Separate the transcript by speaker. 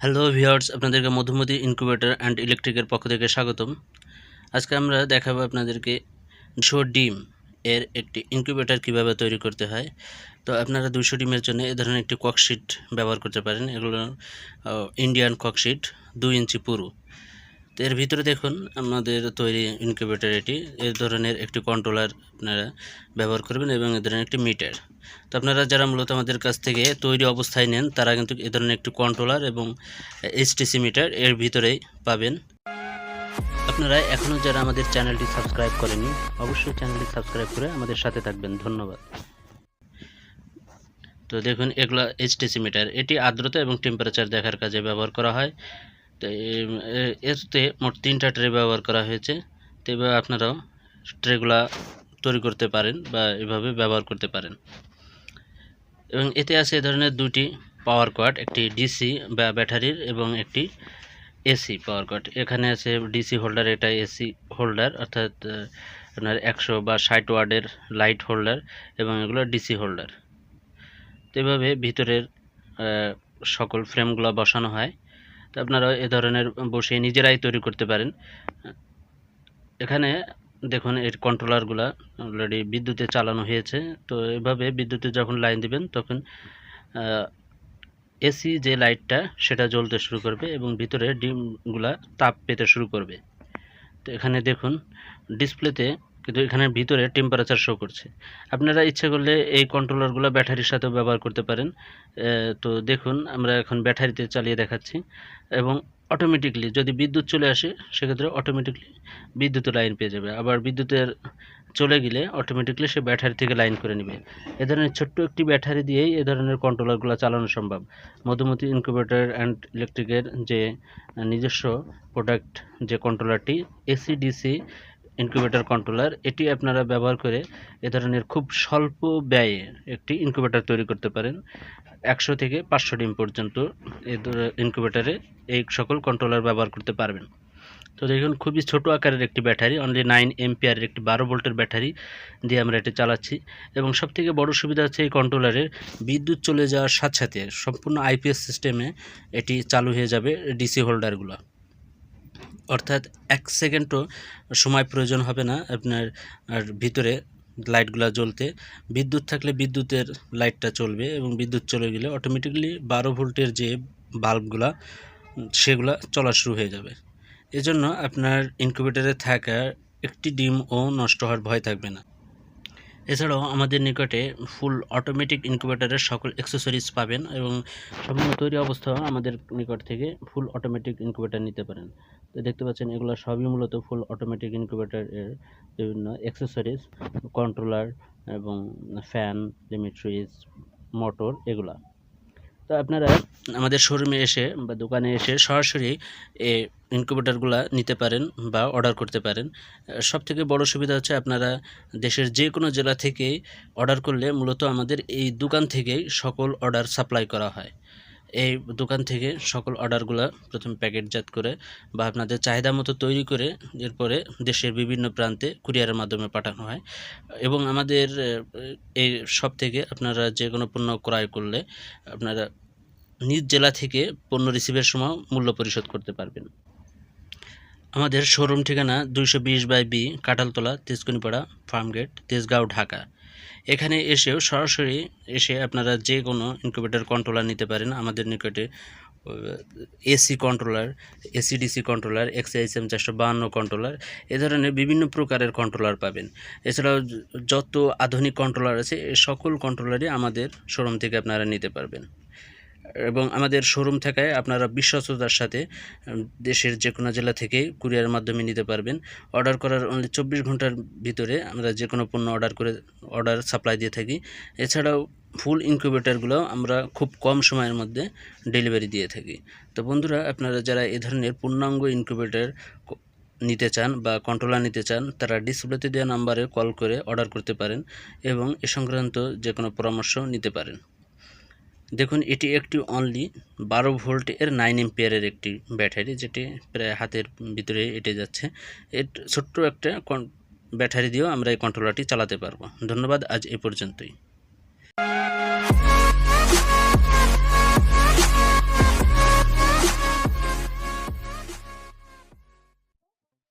Speaker 1: Hello viewers আপনাদেরকে Madhumati incubator and ইলেকট্রিকের পক্ষ থেকে স্বাগতম। আজকে আমরা দেখাবো আপনাদেরকে দুশো ডিম এর একটি ইনকিউবেটর কীভাবে তৈরি করতে হয়। তো আপনারা দুশো ডিমের জন্য এ ধরনের একটি ককশিট ব্যবহার করতে পারেন। এগুলো ইন্ডিয়ান ককশিট দুই ইঞ্চি পুরু। এর ভিতরে দেখুন, আমাদের তৈরি ইনকিউবেটর এটি। এ ধরনের একটি কন্ট্রোলার আপনারা ব্যবহার করবেন এবং এ ধরনের একটি মিটার তো আপনারা যারা মূলত আমাদের কাছ থেকে তৈরি অবস্থায় নেন, তারা কিন্তু এ ধরনের একটি কন্ট্রোলার এবং এইচটিসি মিটার এর ভিতরেই পাবেন। আপনারা এখনও যারা আমাদের চ্যানেলটি সাবস্ক্রাইব করেনি অবশ্যই চ্যানেলটি সাবস্ক্রাইব করে আমাদের সাথে থাকবেন। ধন্যবাদ। তো দেখুন, এগুলো এইচটিসি মিটার এটি আর্দ্রতা এবং টেম্পারেচার দেখার কাজে ব্যবহার করা হয়। তো এতে মোট তিনটা ট্রে ব্যবহার করা হয়েছে। তো এভাবে আপনারাও ট্রেগুলা তৈরি করতে পারেন বা এভাবে ব্যবহার করতে পারেন। এবং এতে আছে এ ধরনের দুটি পাওয়ার কোয়াড একটি ডিসি বা ব্যাটারির এবং একটি এসি পাওয়ার কোয়াড এখানে আছে ডিসি হোল্ডার এটা এসি হোল্ডার অর্থাৎ আপনার একশো বা ষাট ওয়ার্ডের লাইট হোল্ডার এবং এগুলো ডিসি হোল্ডার তো এভাবে ভিতরের সকল ফ্রেমগুলো বসানো হয়। তো আপনারা এ ধরনের বসে নিজেরাই তৈরি করতে পারেন। এখানে দেখুন, এর কন্ট্রোলারগুলা অলরেডি বিদ্যুতে চালানো হয়েছে। তো এভাবে বিদ্যুতে যখন লাইন দিবেন, তখন এসি যে লাইটটা সেটা জ্বলতে শুরু করবে এবং ভিতরে ডিমগুলা তাপ পেতে শুরু করবে। তো এখানে দেখুন ডিসপ্লেতে কিন্তু এখানে ভিতরে টেম্পারেচার শো করছে। আপনারা ইচ্ছে করলে এই কন্ট্রোলারগুলো ব্যাটারির সাথেও ব্যবহার করতে পারেন। তো দেখুন, আমরা এখন ব্যাটারিতে চালিয়ে দেখাচ্ছি। এবং অটোমেটিকলি যদি বিদ্যুৎ চলে আসে, সেক্ষেত্রে অটোমেটিকলি বিদ্যুতের লাইন পেয়ে যাবে। আবার বিদ্যুতের চলে গেলে অটোমেটিকলি সে ব্যাটারি থেকে লাইন করে নেবে। এ ধরনের ছোট্ট একটি ব্যাটারি দিয়েই এ ধরনের কন্ট্রোলারগুলো চালানো সম্ভব। মধুমতি ইনকিউবেটর অ্যান্ড ইলেকট্রিকের যে নিজস্ব প্রোডাক্ট যে কন্ট্রোলারটি এসি ডিসি ইনকিউবেটর কন্ট্রোলার এটি আপনারা ব্যবহার করে এ ধরনের খুব স্বল্প ব্যয়ে একটি ইনকিউবেটর তৈরি করতে পারেন। একশো থেকে পাঁচশো ডিম পর্যন্ত এ ইনকিউবেটারে এই সকল কন্ট্রোলার ব্যবহার করতে পারবেন। তো দেখুন, খুবই ছোট আকারের একটি ব্যাটারি অনলি নাইন এমপিআরের একটি বারো ভোল্টের ব্যাটারি দিয়ে আমরা এটি চালাচ্ছি। এবং সবথেকে বড় সুবিধা হচ্ছে এই কন্ট্রোলারের বিদ্যুৎ চলে যাওয়ার সাথে সাথে সম্পূর্ণ আইপিএস সিস্টেমে এটি চালু হয়ে যাবে ডিসি হোল্ডারগুলো অর্থাৎ এক সেকেন্ডও সময় প্রয়োজন হবে না আপনার ভিতরে লাইটগুলো জ্বলতে। বিদ্যুৎ থাকলে বিদ্যুতের লাইটটা চলবে এবং বিদ্যুৎ চলে গেলে অটোমেটিকলি বারো ভোল্টের যে বাল্বগুলা, সেগুলা চলা শুরু হয়ে যাবে। এজন্য আপনার ইনকিউবেটারে থাকা একটি ডিমও নষ্ট হওয়ার ভয় থাকবে না। এছাড়াও আমাদের নিকটে ফুল অটোমেটিক ইনকিউবেটারের সকল অ্যাক্সেসরিজ পাবেন এবং সম্পূর্ণ তৈরি অবস্থা আমাদের নিকট থেকে ফুল অটোমেটিক ইনকিউবেটার নিতে পারেন। তো দেখতে পাচ্ছেন এগুলো সবই মূলত ফুল অটোমেটিক ইনকিউবেটারের বিভিন্ন অ্যাক্সেসরিজ কন্ট্রোলার এবং ফ্যান লিমিট সুইচ মোটর এগুলা। তো আপনারা আমাদের শোরুমে এসে বা দোকানে এসে সরাসরি এ ইনকিউবেটারগুলো নিতে পারেন বা অর্ডার করতে পারেন। সব থেকে বড় সুবিধা হচ্ছে আপনারা দেশের যে কোনো জেলা থেকে অর্ডার করলে মূলত আমাদের এই দোকান থেকেই সকল অর্ডার সাপ্লাই করা হয়। এই দোকান থেকে সকল অর্ডারগুলো প্রথম প্যাকেটজাত করে বা আপনাদের চাহিদা মতো তৈরি করে এরপরে দেশের বিভিন্ন প্রান্তে কুরিয়ারের মাধ্যমে পাঠানো হয়। এবং আমাদের এই সব থেকে আপনারা যে কোনো পণ্য ক্রয় করলে আপনারা নিজ জেলা থেকে পণ্য রিসিভের সময় মূল্য পরিশোধ করতে পারবেন। আমাদের শোরুম ঠিকানা দুইশো বিশ বাই বি, কাঁঠালতলা, তেজকুনিপাড়া, ফার্মগেট, তেজগাঁও, ঢাকা। এখানে এসেও সরাসরি এসে আপনারা যে কোনো ইনকিউবেটর কন্ট্রোলার নিতে পারেন। আমাদের নিকটে AC controller AC DC controller XISM চারশো বাহান্ন কন্ট্রোলার এ ধরনের বিভিন্ন প্রকারের কন্ট্রোলার পাবেন। এছাড়াও যত আধুনিক কন্ট্রোলার আছে সকল কন্ট্রোলারই আমাদের শোরুম থেকে আপনারা নিতে পারবেন। এবং আমাদের শোরুম থাকায় আপনারা বিশ্বস্ততার সাথে দেশের যে কোনো জেলা থেকে কুরিয়ারের মাধ্যমে নিতে পারবেন। অর্ডার করার অনলি চব্বিশ ঘণ্টার ভিতরে আমরা যে কোনো পণ্য অর্ডার করে অর্ডার সাপ্লাই দিয়ে থাকি। এছাড়াও ফুল ইনকিউবেটরগুলো আমরা খুব কম সময়ের মধ্যে ডেলিভারি দিয়ে থাকি। তো বন্ধুরা, আপনারা যারা এ ধরনের পূর্ণাঙ্গ ইনকিউবেটর নিতে চান বা কন্ট্রোলার নিতে চান, তারা ডিসপ্লেতে দেওয়া নাম্বারে কল করে অর্ডার করতে পারেন এবং এ সংক্রান্ত যে কোনো পরামর্শ নিতে পারেন। দেখুন, এটি একটি অনলি বারো ভোল্ট এর নাইন এম্পিয়ারের একটি ব্যাটারি যেটি প্রায় হাতের ভিতরে এটে যাচ্ছে। এর ছোট্ট একটা ব্যাটারি দিয়েও আমরা এই কন্ট্রোলারটি চালাতে পারব। ধন্যবাদ, আজ এ পর্যন্তই।